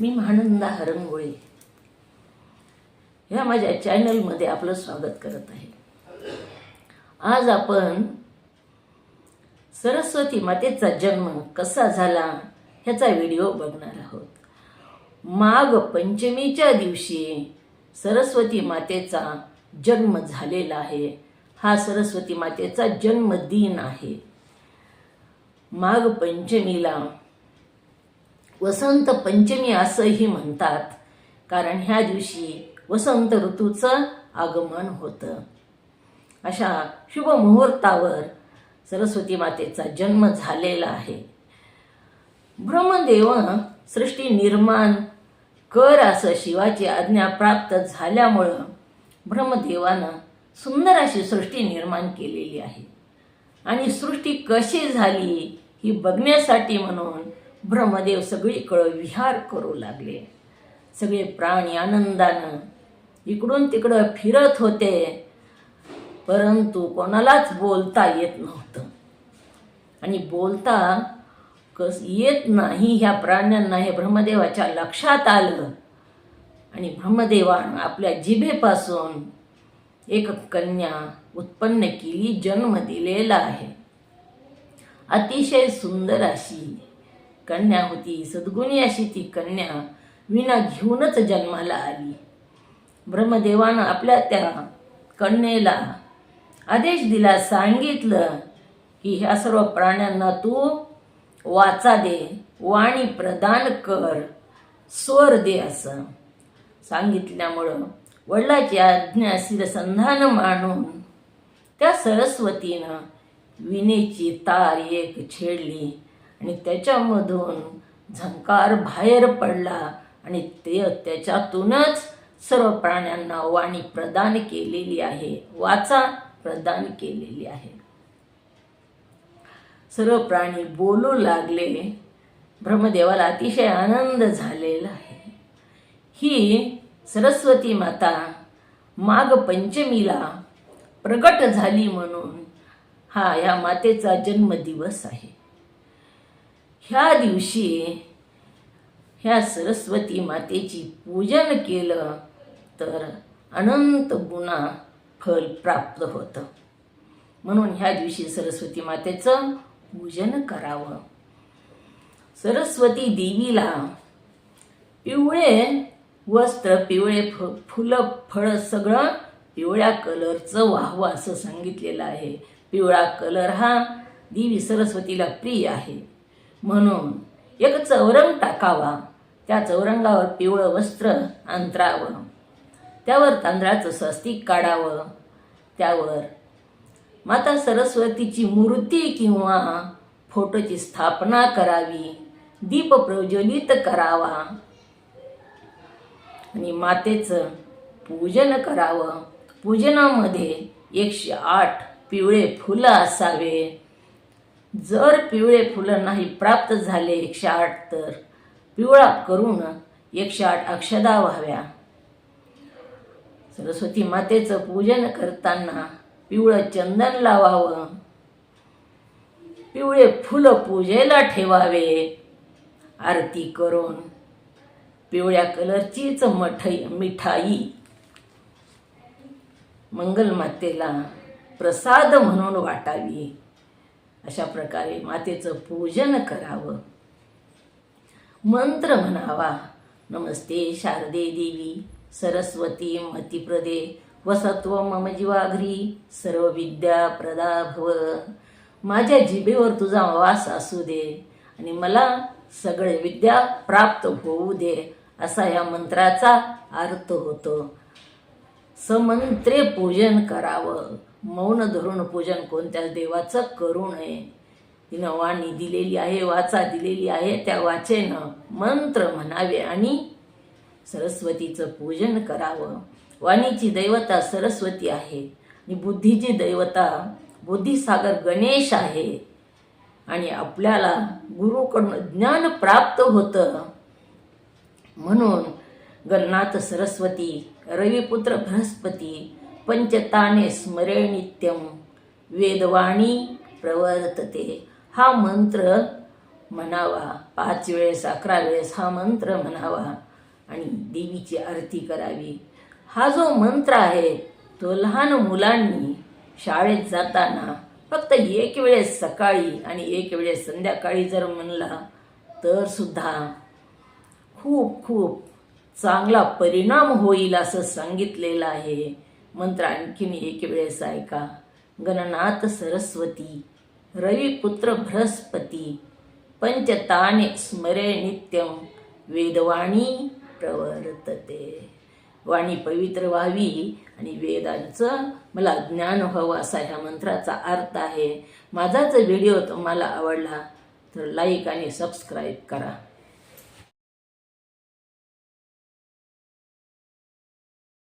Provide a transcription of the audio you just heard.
मी महानंदा हरंगोळे. ह्या माझ्या चॅनलमध्ये आपलं स्वागत करत आहे. आज आपण सरस्वती मातेचा जन्म कसा झाला ह्याचा व्हिडिओ बघणार आहोत. माघ पंचमीच्या दिवशी सरस्वती मातेचा जन्म झालेला आहे. हा सरस्वती मातेचा जन्मदिन आहे. माघ पंचमीला वसंत पंचमी असंही म्हणतात. कारण ह्या दिवशी वसंत ऋतूचं आगमन होतं. अशा शुभ मुहूर्तावर सरस्वती मातेचा जन्म झालेला आहे. ब्रह्मदेव सृष्टी निर्माण कर असं शिवाची आज्ञा प्राप्त झाल्यामुळं ब्रह्मदेवानं सुंदर अशी सृष्टी निर्माण केलेली आहे. आणि सृष्टी कशी झाली ही बघण्यासाठी म्हणून ब्रह्मदेव सगळीकडं विहार करू लागले. सगळे प्राणी आनंदानं इकडून तिकडं फिरत होते. परंतु कोणालाच बोलता येत नव्हतं. आणि बोलता कस येत नाही ह्या प्राण्यांना हे ब्रह्मदेवाच्या लक्षात आलं. आणि ब्रह्मदेवानं आपल्या जिभेपासून एक कन्या उत्पन्न केली जन्म दिलेला आहे. अतिशय सुंदर अशी कन्या होती. सद्गुणी अशी ती कन्या विना घेऊनच जन्माला आली. ब्रह्मदेवानं आपल्या त्या कन्येला आदेश दिला सांगितलं की ह्या सर्व प्राण्यांना तू वाचा दे वाणी प्रदान कर स्वर दे असं सांगितल्यामुळं वडिलाची आज्ञा शिरसंधान मानून त्या सरस्वतीनं विनेची तार एक छेडली. आणि त्याच्यामधून झंकार बाहेर पडला आणि ते त्याच्यातूनच सर्व प्राण्यांना वाणी प्रदान केलेली आहे वाचा प्रदान केलेली आहे. सर्व प्राणी बोलू लागले. ब्रह्मदेवाला अतिशय आनंद झालेला आहे. ही सरस्वती माता माघ पंचमीला प्रगट झाली म्हणून हा या मातेचा जन्मदिवस आहे. ह्या दिवशी ह्या सरस्वती मातेची पूजन केलं तर अनंत गुणा फल प्राप्त होतं. म्हणून ह्या दिवशी सरस्वती मातेचं पूजन करावं. सरस्वती देवीला पिवळे वस्त्र पिवळे फ फुलं फळं सगळं पिवळ्या कलरचं वाहवं असं सांगितलेलं आहे. पिवळा कलर हा देवी सरस्वतीला प्रिय आहे. म्हणून एक चौरंग टाकावा. त्या चौरंगावर पिवळं वस्त्र अंतरावं. त्यावर तांदळाचं स्वस्तिक काढावं. त्यावर माता सरस्वतीची मूर्ती किंवा फोटोची स्थापना करावी. दीप प्रज्वलित करावा. आणि मातेचं पूजन करावं. पूजनामध्ये एकशे आठ पिवळे फुलं असावे. जर पिवळे फुलं नाही प्राप्त झाले एकशे आठ तर पिवळा करून एकशे आठ अक्षदा व्हाव्या. सरस्वती मातेचं पूजन करताना पिवळं चंदन लावावं. पिवळे फुलं पूजेला ठेवावे. आरती करून पिवळ्या कलरचीच मठई मिठाई मंगल मातेला प्रसाद म्हणून वाटावी. अशा प्रकारे मातेचं पूजन करावं. मंत्र म्हणावा नमस्ते शारदे देवी सरस्वती मतिप्रदे वसत्व मम जीवाघ्री सर्व विद्या प्रदा भव. माझ्या जिभेवर तुझा वास असू दे आणि मला सगळे विद्या प्राप्त होऊ दे असा या मंत्राचा अर्थ होतो. समंत्रे पूजन करावं. मौन धरून पूजन कोणत्याच देवाचं करू नये. तिनं वाणी दिलेली आहे वाचा दिलेली आहे त्या वाचेनं मंत्र म्हणावे आणि सरस्वतीचं पूजन करावं. वाणीची दैवता सरस्वती आहे आणि बुद्धीची दैवता बुद्धिसागर गणेश आहे. आणि आपल्याला गुरुकडून ज्ञान प्राप्त होतं. म्हणून गणनाथ सरस्वती रविपुत्र बृहस्पती पंचताने स्मरे नित्यम वेदवाणी प्रवर्तते. हा मंत्र म्हणावा. पाच वेळेस अकरा वेळेस हा मंत्र म्हणावा आणि देवीची आरती करावी. हा जो मंत्र आहे तो लहान मुलांनी शाळेत जाताना फक्त एक वेळेस सकाळी आणि एक वेळेस संध्याकाळी जर म्हणला तर सुद्धा खूप खूप चांगला परिणाम होईल असं सांगितलेलं आहे. मंत्र आणखीन एक वेळेस ऐका. गणनाथ सरस्वती रविपुत्र बृहस्पती पंचताने स्मरे नित्यम वेदवाणी प्रवर्तते. वाणी पवित्र व्हावी आणि वेदांचं मला ज्ञान व्हावं असा ह्या मंत्राचा अर्थ आहे. माझाच व्हिडिओ तुम्हाला आवडला तर लाईक आणि सबस्क्राईब करा.